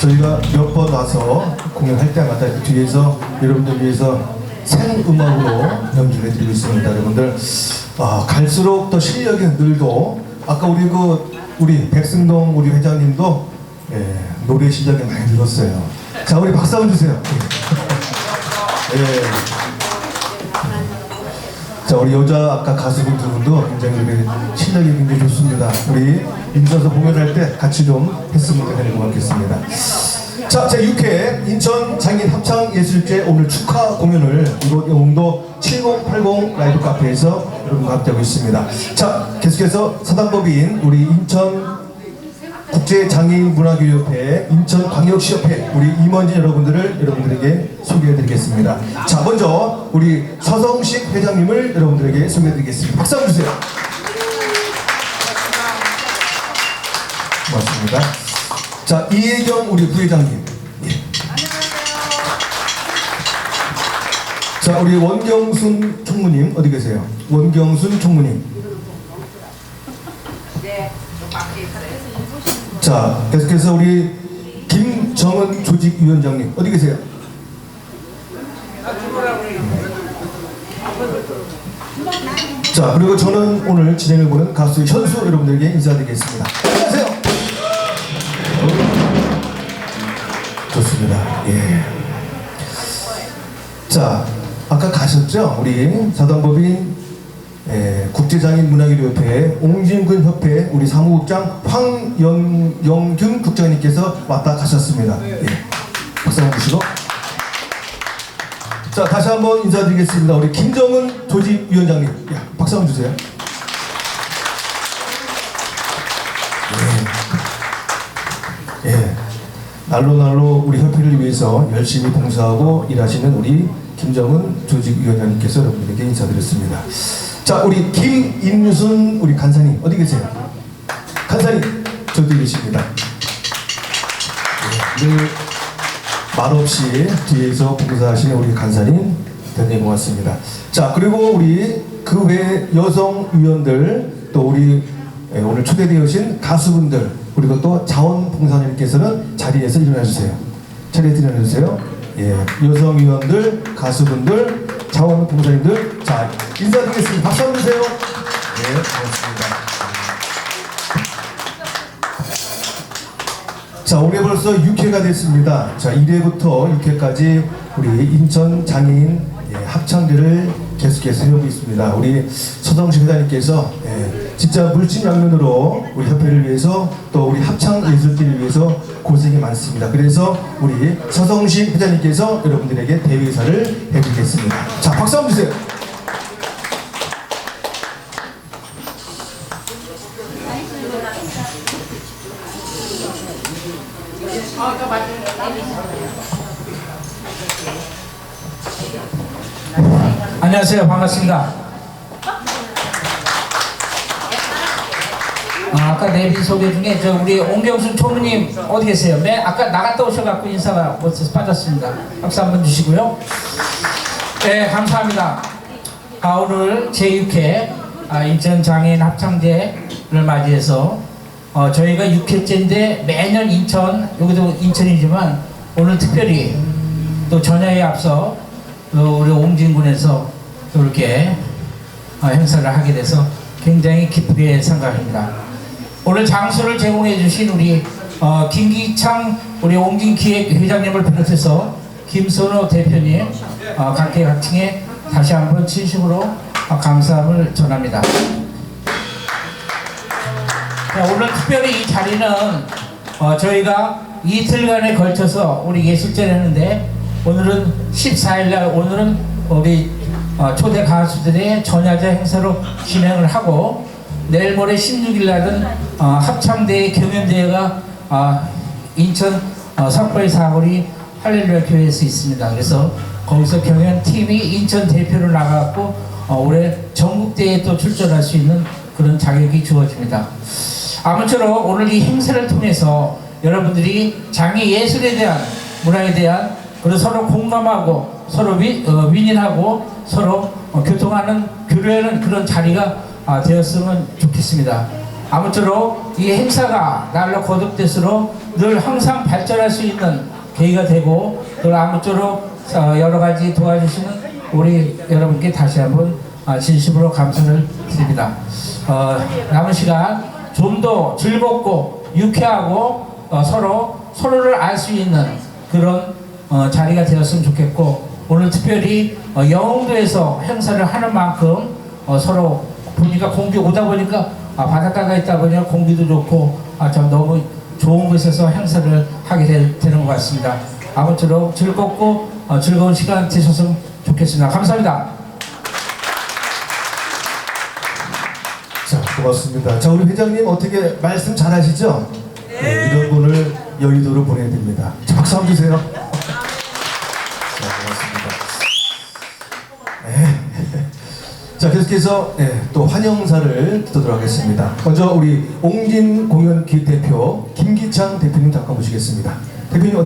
저희가 몇 번 와서 공연할 때마다 그 뒤에서 여러분들 위해서 생음악으로 연주를 해드리고 있습니다. 여러분들 아, 갈수록 더 실력이 늘고 아까 우리 그 우리 백승동 우리 회장님도 예, 노래 실력이 많이 늘었어요. 자 우리 박수 한번 주세요. 예. 자 우리 여자 아까 가수분 두 분도 굉장히 우리 실력이 굉장히 좋습니다. 우리 인천에서 공연할 때 같이 좀 했으면 것 같겠습니다. 자, 제 6회 인천 장인 합창 예술제 오늘 축하 공연을 이곳 영도 7080 라이브 카페에서 여러분과 함께하고 있습니다. 자, 계속해서 사단법인 우리 인천 국제장애인문화교육협회 인천광역시협회 우리 임원진 여러분들을 여러분들에게 소개해드리겠습니다. 자 먼저 우리 서성식 회장님을 여러분들에게 소개해드리겠습니다. 박수 한번 주세요. 고맙습니다. 자 이혜경 우리 부회장님. 예. 자 우리 원경순 총무님 어디 계세요? 원경순 총무님. 자, 계속해서 우리 김정은 조직위원장님 어디 계세요? 자, 그리고 저는 오늘 진행을 보는 가수 현수 여러분들에게 인사드리겠습니다. 안녕하세요. 좋습니다. 예. 자, 아까 가셨죠? 우리 사단법인 예, 국제장애인문화교육협회 옹진군 협회 우리 사무국장 황영균 국장님께서 왔다 가셨습니다. 예. 박수 한번 주시고. 자 다시 한번 인사드리겠습니다. 우리 김정은 조직위원장님, 야, 박수 한번 주세요. 예. 예. 날로 날로 우리 협회를 위해서 열심히 봉사하고 일하시는 우리 김정은 조직위원장님께서 여러분들에게 인사드렸습니다. 자, 우리 김인순 우리 간사님 어디 계세요? 간사님 저도 계십니다. 예, 늘 말없이 뒤에서 봉사하시는 우리 간사님 대단히 고맙습니다. 자, 그리고 우리 그 외 여성 위원들 또 우리 예, 오늘 초대되어 오신 가수분들 그리고 또 자원봉사님께서는 자리에서 일어나 주세요. 자리에서 일어나 주세요. 예, 여성 위원들, 가수분들, 자원 봉사님들 자 인사드리겠습니다. 박수 한번 주세요. 네, 고맙습니다. 자, 올해 벌써 6회가 됐습니다. 자, 1회부터 6회까지 우리 인천 장애인 예, 합창대를 계속해서 해오고 있습니다. 우리 서정식 회장님께서 예, 진짜 물심양면으로 우리 협회를 위해서 또 우리 합창 예술계를 위해서 고생이 많습니다. 그래서 우리 서정식 회장님께서 여러분들에게 대회사를 해드리겠습니다. 자, 박수 한번 주세요. 안녕하세요. 반갑습니다. 아, 아까 내빈 소개 중에 저 우리 옹경순 총무님 어디 계세요? 네, 아까 나갔다 오셔갖고 인사가 못해서 빠졌습니다. 박수 한번 주시고요. 네, 감사합니다. 아, 오늘 제6회 아, 인천 장애인 합창제를 맞이해서 어, 저희가 6회째인데 매년 인천, 여기도 인천이지만 오늘 특별히 또 전야에 앞서 또 우리 옹진군에서 또 이렇게 어, 행사를 하게 돼서 굉장히 기쁘게 생각합니다. 오늘 장소를 제공해 주신 우리 어, 김기창 우리 옹진기획 회장님을 비롯해서 김선호 대표님 어, 각계각층에 다시 한번 진심으로 어, 감사함을 전합니다. 자, 오늘 특별히 이 자리는 어, 저희가 이틀간에 걸쳐서 우리 예술제를 했는데 오늘은 14일날 오늘은 우리 어, 초대 가수들의 전야제 행사로 진행을 하고 내일 모레 16일 날은 어, 합창대회 경연대회가 어, 인천 어, 석벌 사거리 할렐루야 교회에서 있습니다. 그래서 거기서 경연팀이 인천 대표로 나가고 어, 올해 전국대회에 또 출전할 수 있는 그런 자격이 주어집니다. 아무쪼록 오늘 이 행사를 통해서 여러분들이 장애 예술에 대한 문화에 대한 그리고 서로 공감하고 서로 위, 어, 윈윈하고 서로 어, 교통하는 교류하는 그런 자리가 아, 되었으면 좋겠습니다. 아무쪼록 이 행사가 날로 거듭될수록 늘 항상 발전할 수 있는 계기가 되고 또 아무쪼록 어, 여러 가지 도와주시는 우리 여러분께 다시 한번 아, 진심으로 감사를 드립니다. 어, 남은 시간 좀 더 즐겁고 유쾌하고 어, 서로 서로를 알 수 있는 그런 어, 자리가 되었으면 좋겠고 오늘 특별히 어, 영흥도에서 행사를 하는 만큼 어, 서로 보니까 공기 오다 보니까 아, 바닷가가 있다 보니까 공기도 좋고 아, 참 너무 좋은 곳에서 행사를 하게 되, 되는 것 같습니다. 아무쪼록 즐겁고 어, 즐거운 시간 되셨으면 좋겠습니다. 감사합니다. 자, 고맙습니다. 자, 우리 회장님 어떻게 말씀 잘하시죠? 네. 이런 분을 여의도로 보내야 됩니다. 자, 박수 한번 주세요. 자, 계속해서 네, 또 환영사를 듣도록 하겠습니다. 먼저 우리 옹진 공연기 대표 김기창 대표님 잠깐 모시겠습니다. 대표님